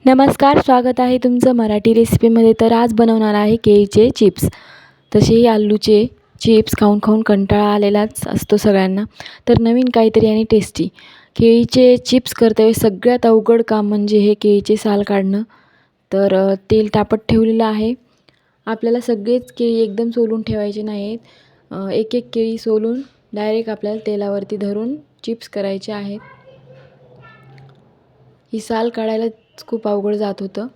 नमस्कार स्वागत आहे तुमचं मराठी रेसिपीमध्ये तर आज बनवणार आहे केळीचे चिप्स तसेही आलूचे चिप्स खाऊन खाऊन कंटाळा आलेलाच असतो सगळ्यांना. तर नवीन काहीतरी आणि टेस्टी केळीचे चिप्स करते सगळ्यात अवघड काम म्हणजे हे केळीचे साल काढणं. तर तेल तापत ठेवलेलं आहे. आपल्याला सगळेच केळी एकदम सोलून ठेवायचे नाहीत. एक एक केळी सोलून डायरेक्ट आपल्याला तेलावरती धरून चिप्स करायचे आहेत. ही साल काढायलाच खूप अवघड जात होतं.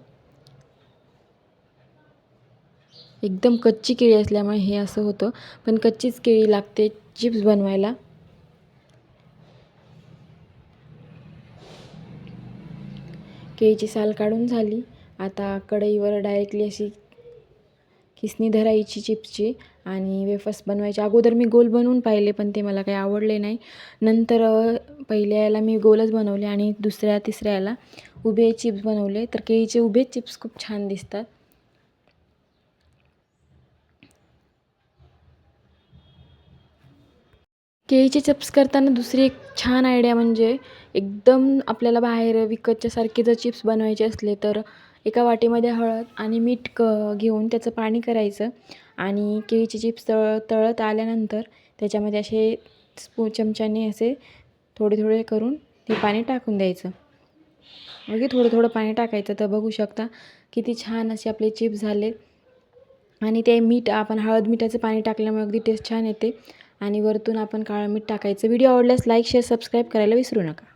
एकदम कच्ची केळी असल्यामुळे हे असं होतं. पण कच्चीच केळी लागते चिप्स बनवायला. केळीची साल काढून झाली. आता कढईवर डायरेक्टली अशी खिसणी धरायची चिप्सची आणि वेफर्स बनवायचे. अगोदर मी गोल बनवून पाहिले पण ते मला काही आवडले नाही. नंतर पहिल्या याला मी गोलच बनवले आणि दुसऱ्या तिसऱ्या याला उभे चिप्स बनवले. तर केळीचे उभे चिप्स खूप छान दिसतात. केळीचे चिप्स करताना दुसरी एक छान आयडिया म्हणजे एकदम आपल्याला बाहेर विकतच्यासारखे जर चिप्स बनवायचे असले तर एका वाटीमध्ये हळद आणि मीठ क घेऊन त्याचं पाणी करायचं. आणि केळीचे चिप्स तळ तळत आल्यानंतर त्याच्यामध्ये असे स्पू चमच्याने असे थोडे थोडे करून ते पाणी टाकून द्यायचं. अगदी थोडं थोडं पाणी टाकायचं. तर बघू शकता किती छान असे आपले चिप्स झाले. आणि ते मीठ आपण हळद मिठाचं पाणी टाकल्यामुळे अगदी टेस्ट छान येते. आणि वरतून आपण काळं मीठ टाकायचं. व्हिडिओ आवडल्यास लाईक शेअर सबस्क्राईब करायला विसरू नका.